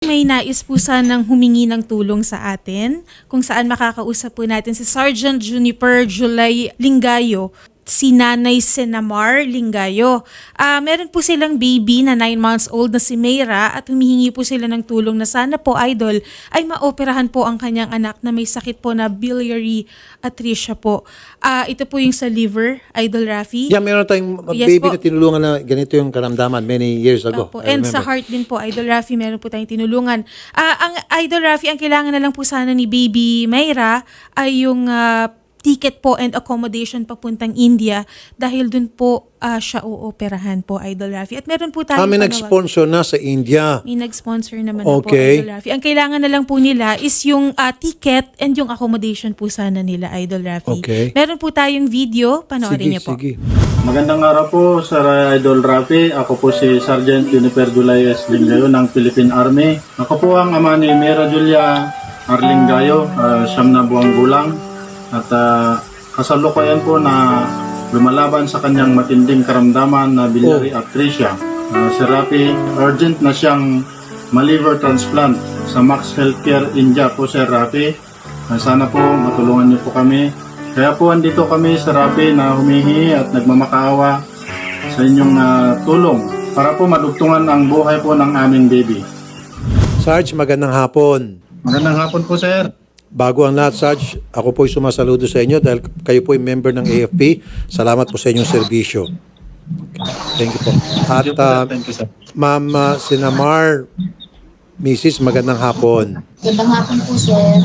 May nais po sanang humingi ng tulong sa atin kung saan makakausap po natin si Sergeant Juniper July Lingayo si Nanay Senamar Lingayo. Ah, meron po silang baby na 9 months old na si Mayra at humihingi po sila ng tulong na sana po, idol, ay maoperahan po ang kanyang anak na may sakit po na biliary atresia po. Ah, ito po yung sa liver, Idol Rafi. Yeah, meron tayong Yes baby po. na tinulungan na ganito yung karamdaman many years ago. Opo. And sa heart din po, Idol Rafi, meron po tayong tinulungan. Ah, ang Idol Rafi, ang kailangan na lang po sana ni Baby Mayra ay yung ah, ticket po and accommodation papuntang India dahil dun po ah, siya uoperahan po, Idol Rafi. At meron po tayong Kami panawag- nag-sponsor na sa India. May nag-sponsor naman na po, Okay. Idol Rafi. Ang kailangan na lang po nila is yung ah, ticket and yung accommodation po sana nila, Idol Rafi. Okay. Meron po tayong video, panoorin Sige, niyo po. sige. Magandang araw po, Sir Idol Rafi. Ako po si Sergeant Juniper Dulay S. Lingayo ng Philippine Army. Ako po ang ama ni Mera Julia Arlingayo, uh, siyam na buwang gulang. At uh, kasalukuyan po na lumalaban sa kanyang matinding karamdaman na biliary atresia. Uh, Sir Rafi, urgent na siyang ma-liver transplant sa Max Healthcare India po, Sir Rafi. Uh, sana po matulungan niyo po kami. Kaya po andito kami sa Rafi na humihingi at nagmamakaawa sa inyong ah, tulong para po madugtungan ang buhay po ng aming baby. Sarge, magandang hapon. Magandang hapon po, sir. Bago ang lahat, Sarge, ako po'y sumasaludo sa inyo dahil kayo po'y member ng AFP. Salamat po sa inyong serbisyo. Thank you po. At Thank you, po, uh. Ma'am uh, Sinamar, Mrs. magandang hapon. Gandang hapon po, sir.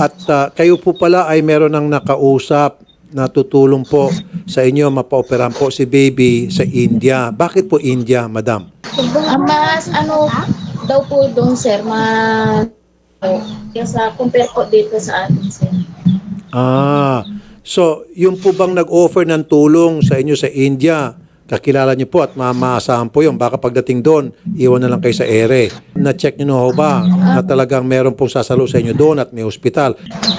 At uh, kayo po pala ay meron ng nakausap na tutulong po sa inyo mapaoperahan po si baby sa India. Bakit po India, madam? Ah, mas ano daw po doon, sir, ma kaya compare po dito sa atin, sir. Ah, so yung po bang nag-offer ng tulong sa inyo sa India, kakilala niyo po at mamaasahan po yun. Baka pagdating doon, iwan na lang kayo sa ere. Na-check niyo na ho ba na talagang meron pong sasalo sa inyo doon at may hospital?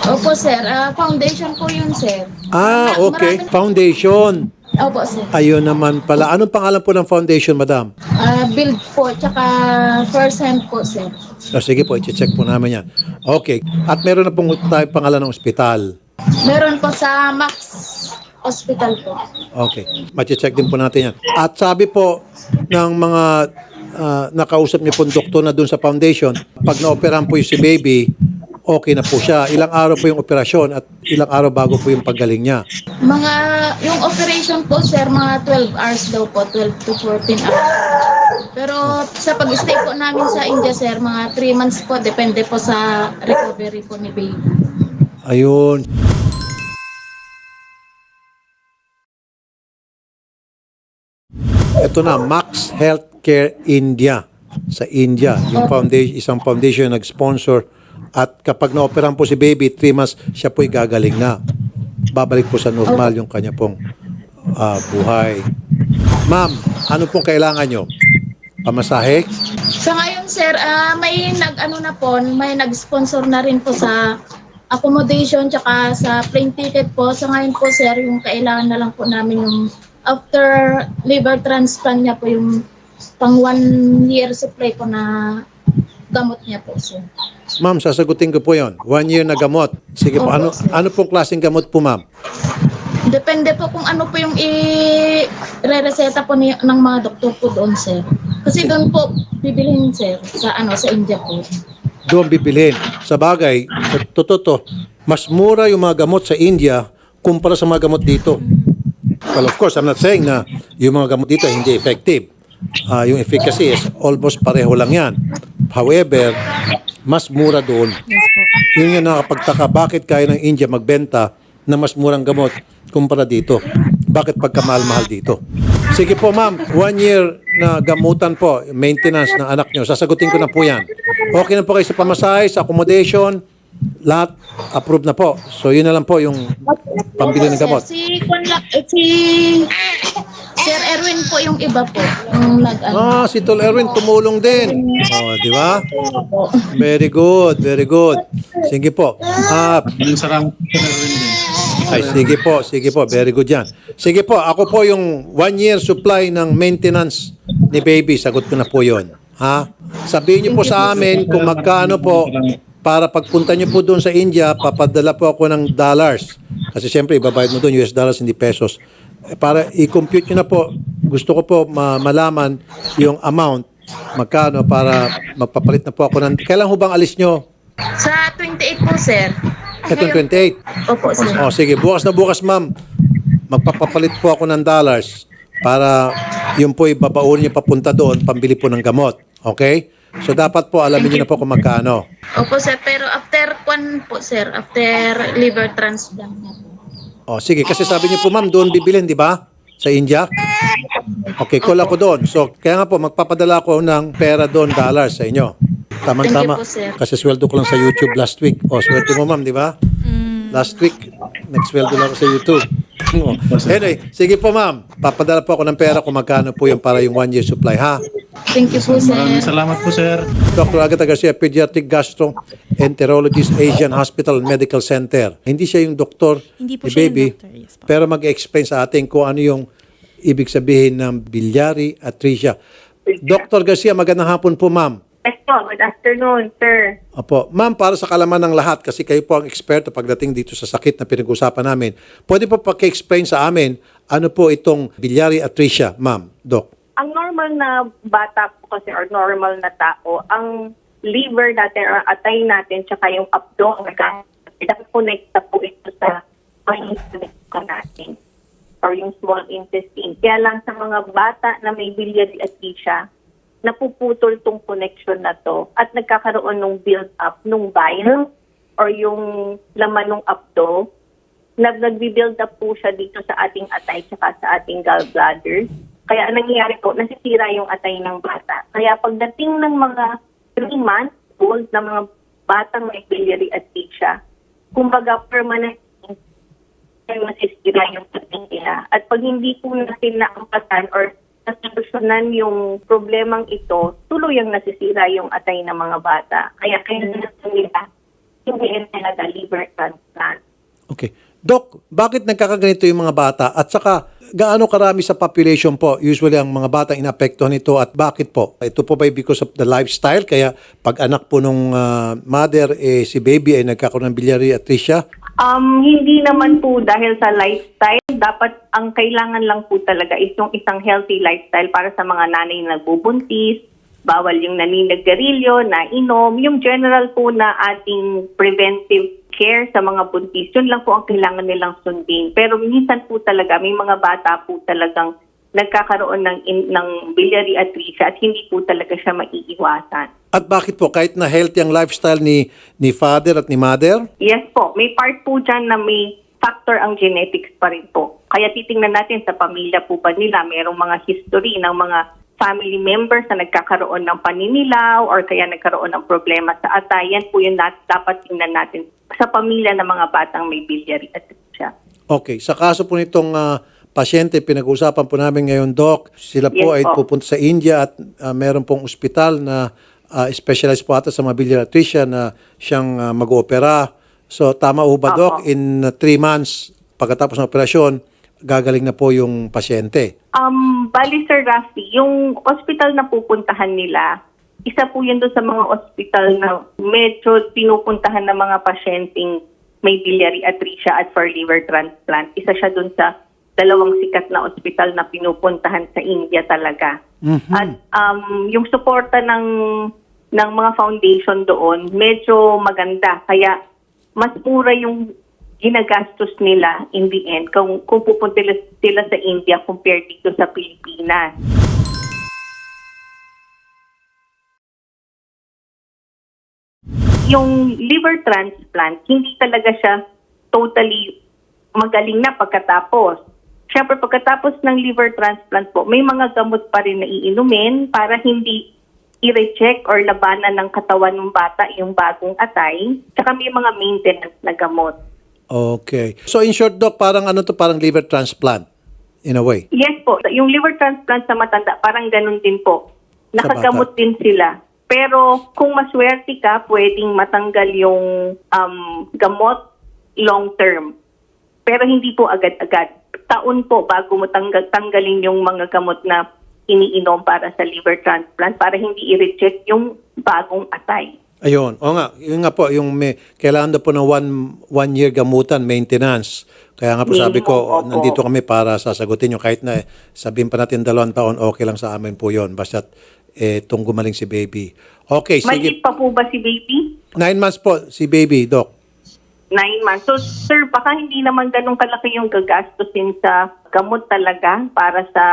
Opo, sir. Ah, foundation po yun, sir. Ah, Marami- okay. Foundation. Opo, sir. Ayun naman pala. Anong pangalan po ng foundation, madam? Ah, build po, tsaka first hand po, sir. Ah, sige po, i-check po namin yan. Okay. At meron na pong tayo pangalan ng ospital. Meron po sa Max Hospital po. Okay. Machi-check din po natin yan. At sabi po ng mga ah, nakausap niyo pong doktor na doon sa foundation, pag na-operahan po yung si baby, okay na po siya. Ilang araw po yung operasyon at ilang araw bago po yung paggaling niya. Mga, yung operation po, sir, mga 12 hours daw po, 12 to 14 hours. Pero sa pag-stay po namin sa India, sir, mga 3 months po, depende po sa recovery po ni baby. Ayun. Ito na, Max Healthcare India sa India. Yung foundation, isang foundation nag-sponsor at kapag na-operahan po si baby, 3 months, siya po'y gagaling na. Babalik po sa normal yung kanya pong ah, buhay. Ma'am, ano pong kailangan nyo? Pamasahe? Sa ngayon, sir, ah, may nag-ano na po, may nag-sponsor na rin po sa accommodation tsaka sa plane ticket po. Sa ngayon po, sir, yung kailangan na lang po namin yung after liver transplant niya po yung pang one year supply po na gamot niya po, sir. Ma'am, sasagutin ko po yon. One year na gamot. Sige po, Opo, ano, sir. ano pong klaseng gamot po, ma'am? Depende po kung ano po yung i-re-reseta po ni, ng mga doktor po doon, sir. Kasi doon po bibilhin, sir, sa ano sa India po. doon bibilhin. Sa bagay, sa totoo to, mas mura yung mga gamot sa India kumpara sa mga gamot dito. Well, of course, I'm not saying na yung mga gamot dito hindi effective. Ah, yung efficacy is almost pareho lang yan. However, mas mura doon. Yes po. Yun yung nakapagtaka, bakit kaya ng India magbenta na mas murang gamot kumpara dito? Bakit pagkamahal-mahal dito? Sige po ma'am, one year na gamutan po, maintenance ng anak nyo. Sasagutin ko na po yan. Okay na po kayo sa pamasahe, sa accommodation, lahat approved na po. So yun na lang po yung pambili ng gamot. Si, Kwan lang- eh, si Sir Erwin po yung iba po. Yung nag ano. Ah, si Tol Erwin tumulong din. Oh, di ba? Very good, very good. Sige po. Ah, Maraming salamat, Sir Erwin din. Ay, sige po, sige po. Very good yan. Sige po, ako po yung one year supply ng maintenance ni baby. Sagot ko na po yon. Ha? Sabihin niyo po sa amin kung magkano po para pagpunta niyo po doon sa India, papadala po ako ng dollars. Kasi siyempre, ibabayad mo doon US dollars, hindi pesos. Eh, Para i-compute niyo na po, gusto ko po ma- malaman yung amount, magkano para magpapalit na po ako ng... Kailan ho bang alis niyo? Sa 28 po, sir. Itong 28. Opo, sir. O sige, bukas na bukas ma'am, magpapapalit po ako ng dollars para yun po ibabaon niyo papunta doon, pambili po ng gamot. Okay? So dapat po alamin niyo na po kung magkano. Opo, sir. Pero after kwan po, sir. After liver transplant na po. O sige, kasi sabi niyo po ma'am, doon bibilin, di ba? Sa India? Okay, call ako doon. So kaya nga po, magpapadala ako ng pera doon, dollars sa inyo. Tama-tama. Thank you po, sir. Kasi sweldo ko lang sa YouTube last week. O, sweldo mo ma'am, di ba? Last week, nagsweldo lang ako sa YouTube. O. anyway, sige po ma'am. Papadala po ako ng pera kung magkano po yung para yung one year supply, ha? Thank you po, sir. Maraming salamat po, sir. Dr. Agatha Garcia, Pediatric Gastroenterologist, Asian Hospital and Medical Center. Hindi siya yung doktor Hindi po ni siya yung baby, doctor, yes po. pero mag-explain sa atin kung ano yung ibig sabihin ng biliary atresia. Dr. Garcia, magandang hapon po, ma'am. Yes po, good afternoon, sir. Opo. Ma'am, para sa kalaman ng lahat, kasi kayo po ang eksperto pagdating dito sa sakit na pinag-usapan namin, pwede po paki-explain sa amin ano po itong biliary atresia, ma'am, doc? Ang normal na bata po kasi or normal na tao, ang liver natin or atay natin tsaka yung abdomen, nag-connect na po ito sa ko natin or yung small intestine. Kaya lang sa mga bata na may biliary atresia, napuputol tong connection na to at nagkakaroon ng build-up ng bile or yung laman ng abdo nag nagbi-build up po siya dito sa ating atay tsaka sa ating gallbladder. Kaya ang nangyayari po, nasisira yung atay ng bata. Kaya pagdating ng mga 3 months old na mga batang may biliary atresia, kumbaga permanent ay masisira yung atay nila. At pag hindi po natin naampatan or nasolusyonan yung problemang ito, tuluyang nasisira yung atay ng mga bata. Kaya kailangan nila hindi talaga liver transplant. Okay. Doc, bakit nagkakaganito yung mga bata? At saka, gaano karami sa population po usually ang mga bata inapektuhan nito at bakit po? Ito po ba because of the lifestyle? Kaya pag anak po nung ah, mother, eh, si baby ay nagkakaroon ng biliary atresia? Um, hindi naman po dahil sa lifestyle. Dapat ang kailangan lang po talaga is yung isang healthy lifestyle para sa mga nanay na nagbubuntis, bawal yung naninagarilyo, nainom, yung general po na ating preventive care sa mga buntis. Yun lang po ang kailangan nilang sundin. Pero minsan po talaga, may mga bata po talagang nagkakaroon ng, in, ng biliary atresia at hindi po talaga siya maiiwasan. At bakit po? Kahit na healthy ang lifestyle ni, ni father at ni mother? Yes po, may part po dyan na may factor ang genetics pa rin po. Kaya titingnan natin sa pamilya po ba nila, merong mga history ng mga family members na nagkakaroon ng paninilaw or kaya nagkaroon ng problema sa atay. Yan po yung dapat tingnan natin sa pamilya ng mga batang may biliary atresia. Okay. Sa kaso po nitong ah, pasyente, pinag-uusapan po namin ngayon, Doc, sila po Yes ay po. pupunta sa India at ah, meron pong ospital na ah, specialized po ata sa mga biliary atresia na siyang ah, mag-oopera. So, tama ho ba, Opo. Doc? In ah, three months, pagkatapos ng operasyon, gagaling na po yung pasyente. Um, bali Sir Rafi, yung hospital na pupuntahan nila, isa po yun doon sa mga hospital na medyo pinupuntahan ng mga pasyenteng may biliary atresia at for liver transplant. Isa siya doon sa dalawang sikat na hospital na pinupuntahan sa India talaga. At um, yung suporta ng ng mga foundation doon, medyo maganda. Kaya mas mura yung ginagastos nila in the end kung, kung pupunta sila, sila sa India compared dito sa Pilipinas. Yung liver transplant, hindi talaga siya totally magaling na pagkatapos. Siyempre, pagkatapos ng liver transplant po, may mga gamot pa rin na iinumin para hindi i-reject or labanan ng katawan ng bata yung bagong atay. Tsaka may mga maintenance na gamot. Okay. So, in short, Doc, parang ano to, parang liver transplant in a way. Yes po, yung liver transplant sa matanda, parang ganun din po. Nakagamot din sila. Pero kung maswerte ka, pwedeng matanggal yung um, gamot long term. Pero hindi po agad-agad. Taon po bago mo tanggal, tanggalin yung mga gamot na iniinom para sa liver transplant para hindi i-reject yung bagong atay. Ayun. O nga, yun nga po, yung may, kailangan daw po ng one, one year gamutan, maintenance. Kaya nga po sabi ko, opo. nandito kami para sasagutin nyo. Kahit na eh, sabihin pa natin dalawang taon, okay lang sa amin po yun. Basta eh, tung gumaling si baby. Okay, sige. Maliit pa po ba si baby? Nine months po si baby, Doc. Nine months. So, sir, baka hindi naman ganun kalaki yung gagastusin sa gamot talaga para sa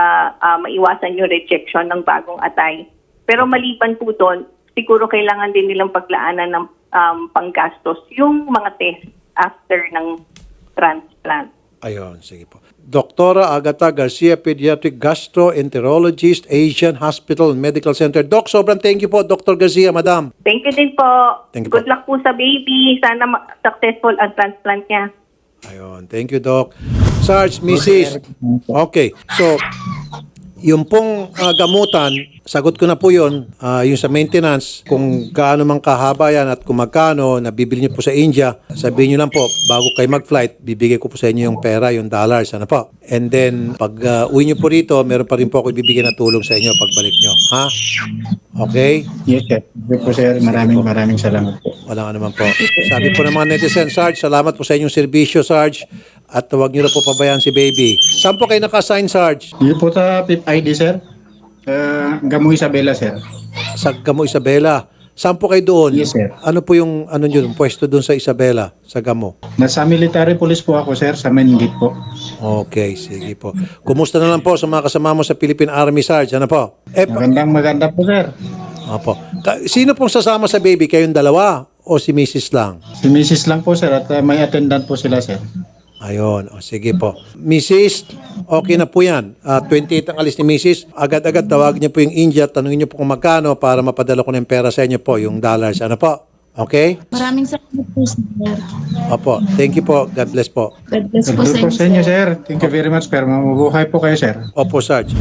ah, maiwasan yung rejection ng bagong atay. Pero maliban po doon, siguro kailangan din nilang paglaanan ng um, panggastos yung mga test after ng transplant. Ayun, sige po. Doktora Agata Garcia, Pediatric Gastroenterologist, Asian Hospital and Medical Center. Doc, sobrang thank you po, Dr. Garcia, Madam. Thank you din po. Thank you Good po. luck po sa baby. Sana successful ang transplant niya. Ayun, thank you, Doc. Sarge, Mrs. Okay, so, yung pong ah, gamutan, sagot ko na po yun, ah, yung sa maintenance, kung gaano man kahaba yan at kung magkano, nabibili niyo po sa India, sabihin niyo lang po, bago kayo mag-flight, bibigay ko po sa inyo yung pera, yung dollars, ano po. And then, pag ah, uwi niyo po rito, meron pa rin po ako ibibigay na tulong sa inyo pagbalik niyo. Ha? Okay? Yes, sir. Sige po, sir. Maraming maraming salamat po. Wala nga naman po. Sabi po ng mga netizen, Sarge, salamat po sa inyong serbisyo, Sarge. At huwag niyo na po pabayaan si baby. Saan po kayo naka-assign, Sarge? Yun po sa PIP ID, sir. Uh, Gamo Isabela, sir. Sa Gamo, Isabela. Saan po kayo doon? Yes, sir. Ano po yung ano yun, pwesto doon sa Isabela, sa Gamo? Nasa military police po ako, sir, sa main gate po. Okay, sige po. Kumusta na lang po sa mga kasama mo sa Philippine Army, Sarge? Ano po? Eh, pa- Magandang maganda po, sir. Opo. Ka- Sino pong sasama sa baby? Kayong dalawa o si Mrs. lang? Si Mrs. lang po, sir, at uh, may attendant po sila, sir. Ayun, o sige po. Mrs., okay na po yan. Ah, 28 ang alis ni Mrs. Agad-agad tawagin niyo po yung India, tanungin niyo po kung magkano para mapadala ko ng pera sa inyo po, yung dollars. Ano po? Okay? Maraming salamat po, sir. Opo. Thank you po. God bless po. God bless po sa po inyo, sa inyo, sir. Thank you very much, sir. Mabubuhay po kayo, sir. Opo, Sarge.